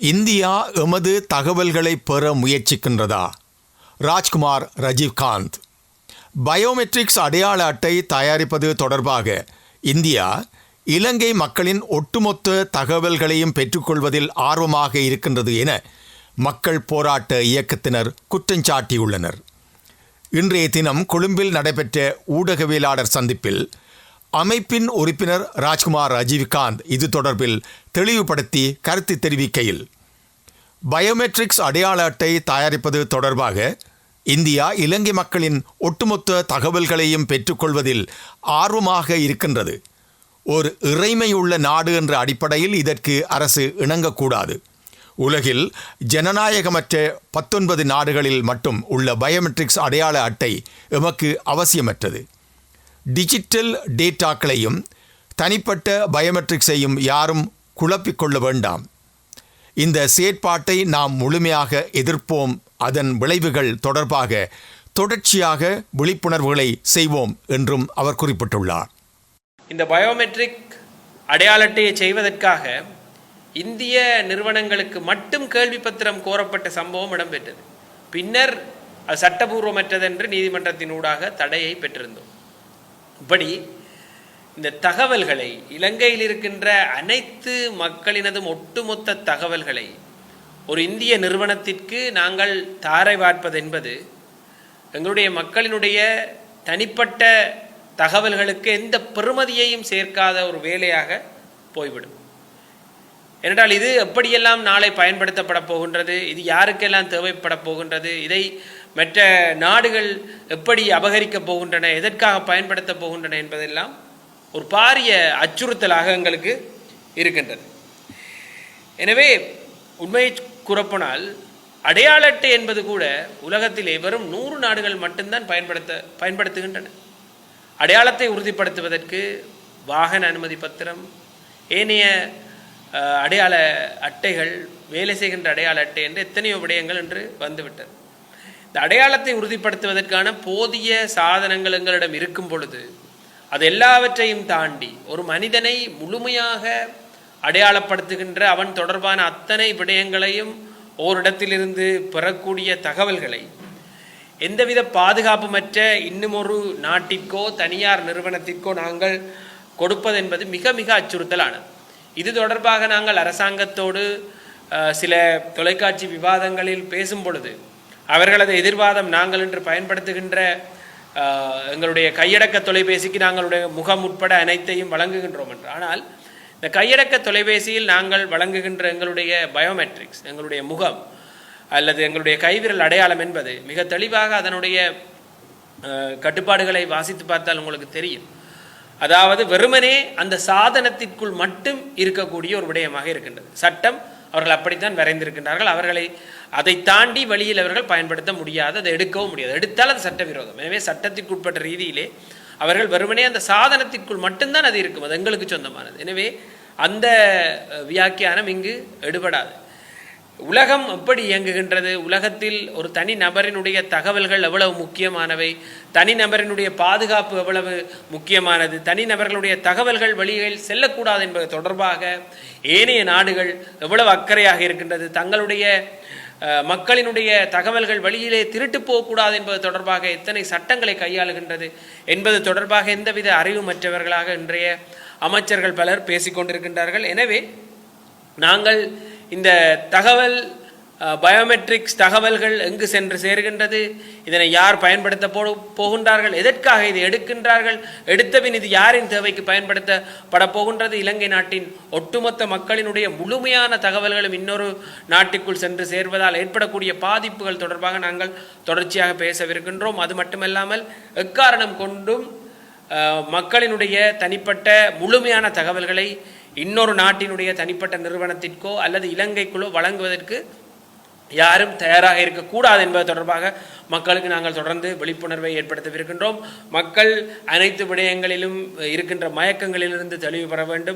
India எமது தகவல்களை பெற முயற்சிக்கின்றதா? ராஜ்குமார் ரஜீவ்காந்த். பயோமெட்ரிக்ஸ் அடையாள அட்டை தயாரிப்பது தொடர்பாக இந்தியா இலங்கை மக்களின் ஒட்டுமொத்த தகவல்களையும் பெற்றுக்கொள்வதில் ஆர்வமாக இருக்கின்றது என மக்கள் போராட்ட இயக்கத்தினர் குற்றஞ்சாட்டியுள்ளனர் இன்றைய தினம் கொழும்பில் நடைபெற்ற ஊடகவியலாளர் சந்திப்பில் அமைப்பின் உறுப்பினர் ராஜ்குமார் ரஜீவ்காந்த் இது தொடர்பில் தெளிவுபடுத்தி கருத்து தெரிவிக்கையில் பயோமெட்ரிக்ஸ் அடையாள அட்டை தயாரிப்பது தொடர்பாக இந்தியா இலங்கை மக்களின் ஒட்டுமொத்த தகவல்களையும் பெற்றுக்கொள்வதில் ஆர்வமாக இருக்கின்றது. ஒரு இறைமையுள்ள நாடு என்ற அடிப்படையில் இதற்கு அரசு இணங்கக்கூடாது. உலகில் ஜனநாயகமற்ற பத்தொன்பது நாடுகளில் மட்டும் உள்ள பயோமெட்ரிக்ஸ் அடையாள அட்டை எமக்கு அவசியமற்றது. டிஜிட்டல் டேட்டாக்களையும் தனிப்பட்ட பயோமெட்ரிக்ஸையும் யாரும் குழப்பிக்கொள்ள வேண்டாம். இந்த செயற்பாட்டை நாம் முழுமையாக எதிர்ப்போம். அதன் விளைவுகள் தொடர்பாக தொடர்ச்சியாக விழிப்புணர்வுகளை செய்வோம் என்றும் அவர் குறிப்பிட்டுள்ளார். இந்த பயோமெட்ரிக் அடையாள அட்டையை செய்வதற்காக இந்திய நிறுவனங்களுக்கு மட்டும் கேள்வி பத்திரம் கோரப்பட்ட சம்பவம் இடம்பெற்றது. பின்னர் அது சட்டபூர்வமற்றதென்று என்று நீதிமன்றத்தினூடாக தடையை பெற்றிருந்தோம். இப்படி இந்த தகவல்களை இலங்கையில் இருக்கின்ற அனைத்து மக்களினதும் ஒட்டுமொத்த தகவல்களை ஒரு இந்திய நிறுவனத்திற்கு நாங்கள் தாரை பார்ப்பது என்பது எங்களுடைய மக்களினுடைய தனிப்பட்ட தகவல்களுக்கு எந்த பெறுமதியையும் சேர்க்காத ஒரு வேலையாக போய்விடும். ஏனென்றால் இது எப்படியெல்லாம் நாளை பயன்படுத்தப்பட போகின்றது இது யாருக்கெல்லாம் தேவைப்பட போகின்றது இதை மற்ற நாடுகள் எப்படி அபகரிக்கப் போகின்றன எதற்காக பயன்படுத்தப் போகின்றன என்பதெல்லாம் ஒரு பாரிய அச்சுறுத்தலாக எங்களுக்கு இருக்கின்றது. எனவே உண்மையை கூறப்போனால் அடையாள அட்டை என்பது கூட உலகத்திலே வெறும் நூறு நாடுகள் மட்டும்தான் பயன்படுத்த பயன்படுத்துகின்றன. அடையாளத்தை உறுதிப்படுத்துவதற்கு வாகன அனுமதி பத்திரம் ஏனைய அடையாள அட்டைகள் வேலை செய்கின்ற அடையாள அட்டை என்று எத்தனையோ விடயங்கள் என்று வந்துவிட்டது. இந்த அடையாளத்தை உறுதிப்படுத்துவதற்கான போதிய சாதனங்கள் எங்களிடம் இருக்கும் பொழுது அது எல்லாவற்றையும் தாண்டி ஒரு மனிதனை முழுமையாக அடையாளப்படுத்துகின்ற அவன் தொடர்பான அத்தனை விடயங்களையும் ஓரிடத்திலிருந்து பெறக்கூடிய தகவல்களை எந்தவித பாதுகாப்புமற்ற இன்னும் ஒரு நாட்டிற்கோ தனியார் நிறுவனத்திற்கோ நாங்கள் கொடுப்பது என்பது மிக மிக அச்சுறுத்தலானது. இது தொடர்பாக நாங்கள் அரசாங்கத்தோடு சில தொலைக்காட்சி விவாதங்களில் பேசும் பொழுது அவர்களது எதிர்வாதம் நாங்கள் இன்று பயன்படுத்துகின்ற எங்களுடைய கையடக்க தொலைபேசிக்கு நாங்களுடைய முகம் உட்பட அனைத்தையும் வழங்குகின்றோம் என்று. ஆனால் இந்த கையடக்க தொலைபேசியில் நாங்கள் வழங்குகின்ற எங்களுடைய பயோமெட்ரிக்ஸ் எங்களுடைய முகம் அல்லது எங்களுடைய கைவிரல் அடையாளம் என்பது மிக தெளிவாக அதனுடைய கட்டுப்பாடுகளை வாசித்து பார்த்தால் உங்களுக்கு தெரியும். அதாவது வெறுமனே அந்த சாதனத்திற்குள் மட்டும் இருக்கக்கூடிய ஒரு விடயமாக இருக்கின்றது. சட்டம் அவர்கள் அப்படித்தான் வரைந்திருக்கின்றார்கள். அவர்களை அதை தாண்டி வழியில் அவர்கள் பயன்படுத்த முடியாது அதை எடுக்கவும் முடியாது. எடுத்தால் அது சட்டவிரோதம். எனவே சட்டத்திற்குட்பட்ட ரீதியிலே அவர்கள் வெறுமனே அந்த சாதனத்திற்குள் மட்டும்தான் அது இருக்கும். அது எங்களுக்கு சொந்தமானது. எனவே அந்த வியாக்கியானம் இங்கு எடுபடாது. உலகம் எப்படி இயங்குகின்றது? உலகத்தில் ஒரு தனி நபரினுடைய தகவல்கள் எவ்வளவு முக்கியமானவை? தனி நபரினுடைய பாதுகாப்பு எவ்வளவு முக்கியமானது? தனி நபர்களுடைய தகவல்கள் வெளியில் செல்லக்கூடாது என்பது தொடர்பாக ஏனைய நாடுகள் எவ்வளவு அக்கறையாக இருக்கின்றது? தங்களுடைய மக்களினுடைய தகவல்கள் வழியிலே திருட்டு போகக்கூடாது என்பது தொடர்பாக எத்தனை சட்டங்களை கையாளுகின்றது என்பது தொடர்பாக எந்தவித அறிவு மற்றவர்களாக இன்றைய அமைச்சர்கள் பலர் பேசிக்கொண்டிருக்கின்றார்கள். எனவே நாங்கள் இந்த தகவல் பயோமெட்ரிக்ஸ் தகவல்கள் எங்கு சென்று சேர்கின்றது? இதனை யார் பயன்படுத்த போ போகின்றார்கள்? எதற்காக இதை எடுக்கின்றார்கள்? எடுத்தபின் இது யாரின் தேவைக்கு பயன்படுத்தப்பட போகின்றது? இலங்கை நாட்டின் ஒட்டுமொத்த மக்களினுடைய முழுமையான தகவல்களும் இன்னொரு நாட்டுக்குள் சென்று சேர்வதால் ஏற்படக்கூடிய பாதிப்புகள் தொடர்பாக நாங்கள் தொடர்ச்சியாக பேசவிருக்கின்றோம். அது மட்டுமல்லாமல் எக்காரணம் கொண்டும் மக்களினுடைய தனிப்பட்ட முழுமையான தகவல்களை இன்னொரு நாட்டினுடைய தனிப்பட்ட நிறுவனத்திற்கோ அல்லது இலங்கைக்குள்ளோ வழங்குவதற்கு யாரும் தயாராக இருக்கக்கூடாது என்பது தொடர்பாக மக்களுக்கு நாங்கள் தொடர்ந்து விழிப்புணர்வை ஏற்படுத்தவிருக்கின்றோம். மக்கள் அனைத்து விடயங்களிலும் இருக்கின்ற மயக்கங்களிலிருந்து தெளிவு பெற வேண்டும்.